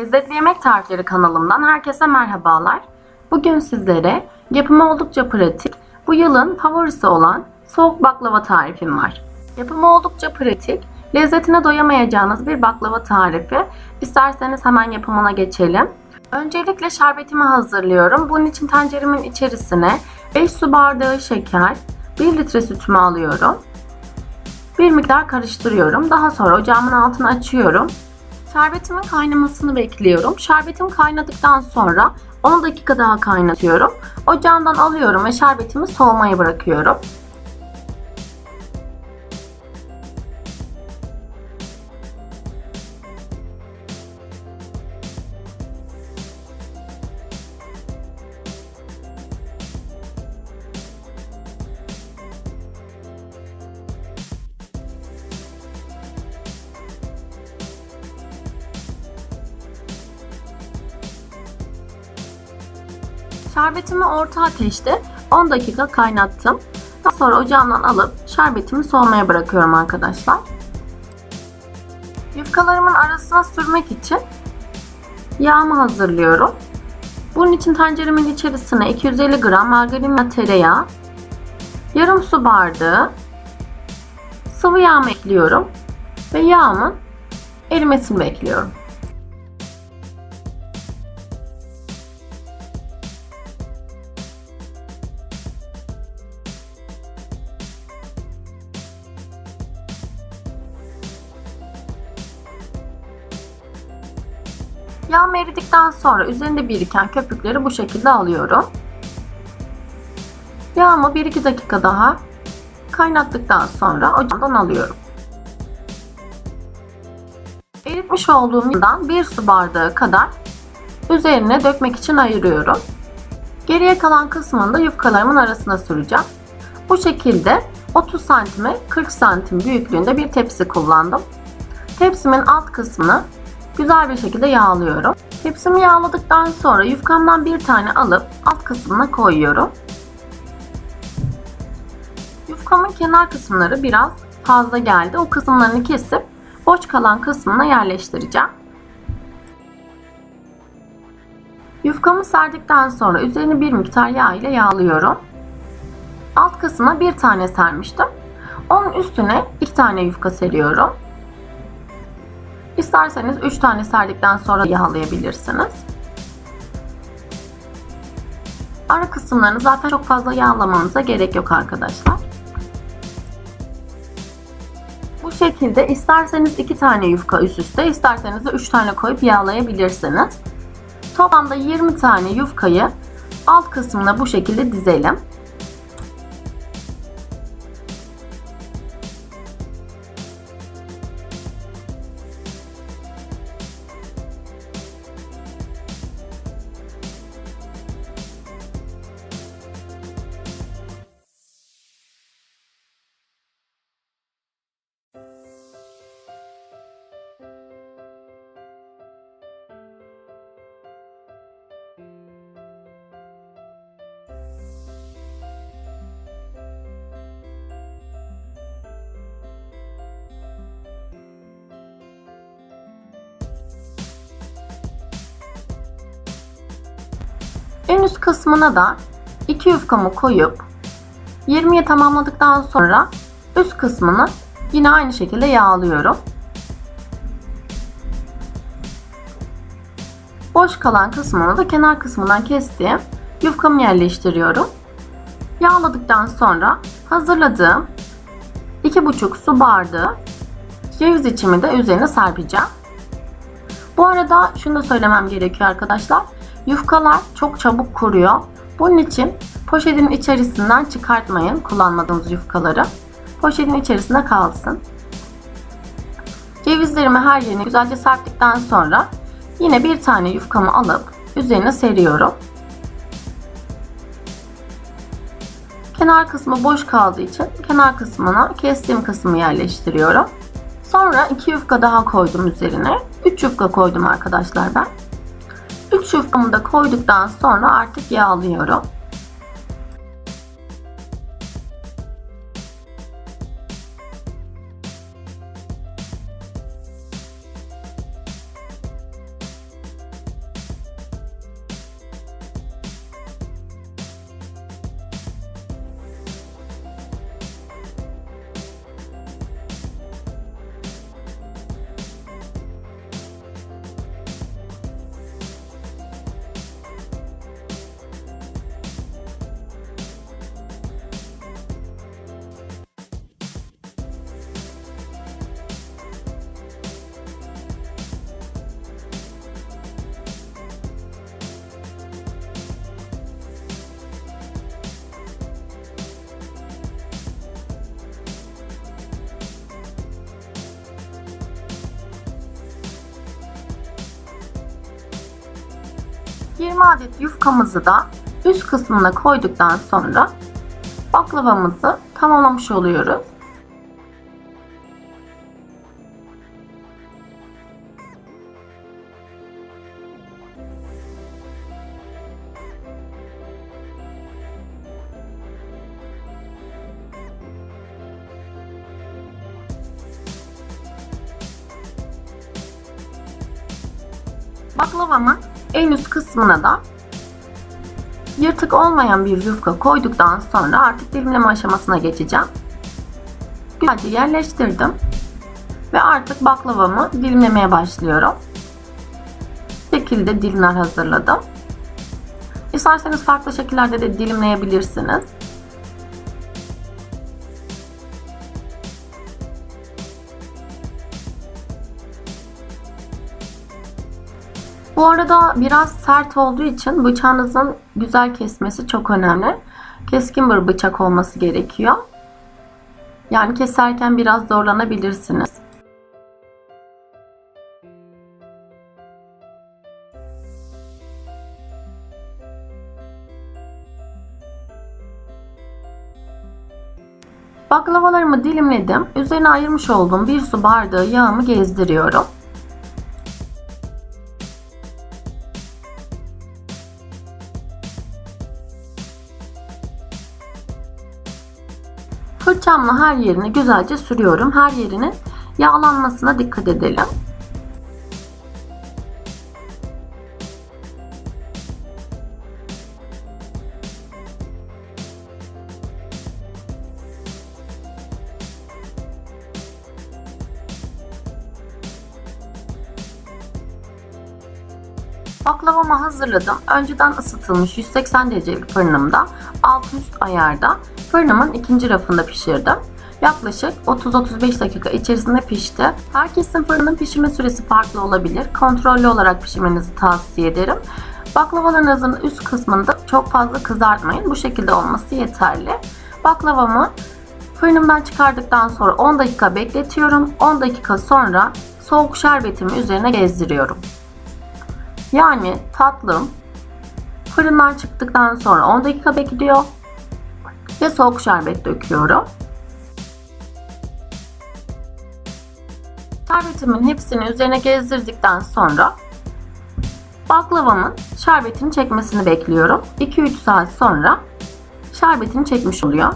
Lezzetli Yemek Tarifleri kanalımdan herkese merhabalar. Bugün sizlere yapımı oldukça pratik, bu yılın favorisi olan soğuk baklava tarifim var. Yapımı oldukça pratik, lezzetine doyamayacağınız bir baklava tarifi. İsterseniz hemen yapımına geçelim. Öncelikle şerbetimi hazırlıyorum. Bunun için tenceremin içerisine 5 su bardağı şeker, 1 litre sütümü alıyorum. Bir miktar karıştırıyorum. Daha sonra ocağımın altını açıyorum. Şerbetimin kaynamasını bekliyorum. Şerbetim kaynadıktan sonra 10 dakika daha kaynatıyorum. Ocağımdan alıyorum ve şerbetimi soğumaya bırakıyorum. Şerbetimi orta ateşte 10 dakika kaynattım. Daha sonra ocağımdan alıp şerbetimi soğumaya bırakıyorum arkadaşlar. Yufkalarımın arasına sürmek için yağımı hazırlıyorum. Bunun için tenceremin içerisine 250 gram margarin ve tereyağı, yarım su bardağı sıvı yağımı ekliyorum ve yağımın erimesini bekliyorum. Yağım eridikten sonra üzerinde biriken köpükleri bu şekilde alıyorum. Yağımı 1-2 dakika daha kaynattıktan sonra ocağımdan alıyorum. Eritmiş olduğum yağdan 1 su bardağı kadar üzerine dökmek için ayırıyorum. Geriye kalan kısmını da yufkalarımın arasına süreceğim. Bu şekilde 30 santime 40 santim büyüklüğünde bir tepsi kullandım. Tepsimin alt kısmını güzel bir şekilde yağlıyorum. Tepsimi yağladıktan sonra yufkamdan bir tane alıp alt kısmına koyuyorum. Yufkamın kenar kısımları biraz fazla geldi. O kısımlarını kesip boş kalan kısmına yerleştireceğim. Yufkamı serdikten sonra üzerini bir miktar yağ ile yağlıyorum. Alt kısmına bir tane sermiştim. Onun üstüne iki tane yufka seriyorum. İsterseniz 3 tane serdikten sonra yağlayabilirsiniz. Ara kısımlarını zaten çok fazla yağlamanıza gerek yok arkadaşlar. Bu şekilde isterseniz 2 tane yufka üst üste, isterseniz de 3 tane koyup yağlayabilirsiniz. Toplamda 20 tane yufkayı alt kısmına bu şekilde dizelim. En üst kısmına da 2 yufkamı koyup 20'ye tamamladıktan sonra üst kısmını yine aynı şekilde yağlıyorum. Boş kalan kısmını da kenar kısmından kestiğim yufkamı yerleştiriyorum. Yağladıktan sonra hazırladığım 2,5 su bardağı ceviz içimi de üzerine serpeceğim. Bu arada şunu da söylemem gerekiyor arkadaşlar. Yufkalar çok çabuk kuruyor. Bunun için poşetin içerisinden çıkartmayın kullanmadığınız yufkaları. Poşetin içerisinde kalsın. Cevizlerimi her yerine güzelce serptikten sonra yine bir tane yufkamı alıp üzerine seriyorum. Kenar kısmı boş kaldığı için kenar kısmına kestiğim kısmı yerleştiriyorum. Sonra iki yufka daha koydum üzerine. 3 yufka koydum arkadaşlar ben. 3 yufkamı da koyduktan sonra artık yağlıyorum. 20 adet yufkamızı da üst kısmına koyduktan sonra baklavamızı tamamlamış oluyoruz. Baklavamın en üst kısmına da yırtık olmayan bir yufka koyduktan sonra artık dilimleme aşamasına geçeceğim. Güzelce yerleştirdim ve artık baklavamı dilimlemeye başlıyorum. Bu şekilde dilimler hazırladım. İsterseniz farklı şekillerde de dilimleyebilirsiniz. Bu arada biraz sert olduğu için bıçağınızın güzel kesmesi çok önemli. Keskin bir bıçak olması gerekiyor. Yani keserken biraz zorlanabilirsiniz. Baklavalarımı dilimledim. Üzerine ayırmış olduğum bir su bardağı yağımı gezdiriyorum. Fırçamla her yerini güzelce sürüyorum. Her yerinin yağlanmasına dikkat edelim. Baklavamı hazırladım. Önceden ısıtılmış 180 derecelik fırınımda alt üst ayarda fırınımın ikinci rafında pişirdim. Yaklaşık 30-35 dakika içerisinde pişti. Herkesin fırının pişirme süresi farklı olabilir. Kontrollü olarak pişirmenizi tavsiye ederim. Baklavalarınızın üst kısmında çok fazla kızartmayın. Bu şekilde olması yeterli. Baklavamı fırınımdan çıkardıktan sonra 10 dakika bekletiyorum. 10 dakika sonra soğuk şerbetimi üzerine gezdiriyorum. Yani tatlım fırından çıktıktan sonra 10 dakika bekliyor ve soğuk şerbet döküyorum. Şerbetimin hepsini üzerine gezdirdikten sonra baklavamın şerbetini çekmesini bekliyorum. 2-3 saat sonra şerbetini çekmiş oluyor.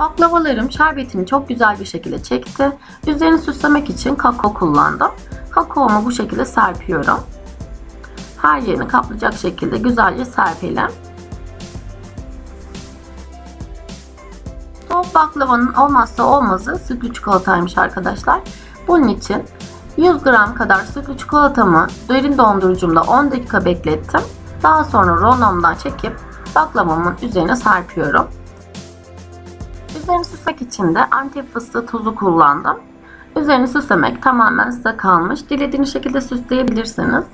Baklavalarım şerbetini çok güzel bir şekilde çekti. Üzerini süslemek için kakao kullandım. Kakaomu bu şekilde serpiyorum. Her yerini kaplayacak şekilde güzelce serpelim. Soğuk baklavanın olmazsa olmazı sütlü çikolataymış arkadaşlar. Bunun için 100 gram kadar sütlü çikolatamı derin dondurucumda 10 dakika beklettim. Daha sonra ronomdan çekip baklavamın üzerine serpiyorum. Üzerini süslemek için de antep fıstığı tozu kullandım. Üzerini süslemek tamamen size kalmış. Dilediğiniz şekilde süsleyebilirsiniz.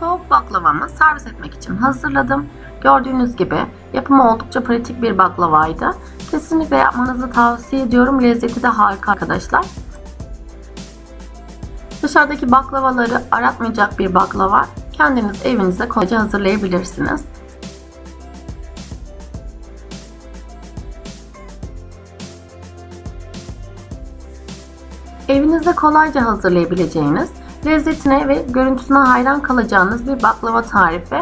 Soğuk baklavamı servis etmek için hazırladım. Gördüğünüz gibi yapımı oldukça pratik bir baklavaydı. Kesinlikle yapmanızı tavsiye ediyorum. Lezzeti de harika arkadaşlar. Dışarıdaki baklavaları aratmayacak bir baklava kendiniz evinizde kolayca hazırlayabilirsiniz. Evinizde kolayca hazırlayabileceğiniz, lezzetine ve görüntüsüne hayran kalacağınız bir baklava tarifi.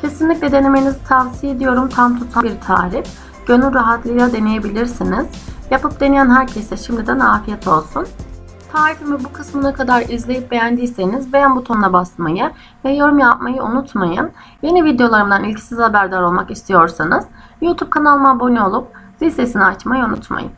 Kesinlikle denemenizi tavsiye ediyorum. Tam tutan bir tarif. Gönül rahatlığıyla deneyebilirsiniz. Yapıp deneyen herkese şimdiden afiyet olsun. Tarifimi bu kısmına kadar izleyip beğendiyseniz beğen butonuna basmayı ve yorum yapmayı unutmayın. Yeni videolarımdan ilk siz haberdar olmak istiyorsanız YouTube kanalıma abone olup zil sesini açmayı unutmayın.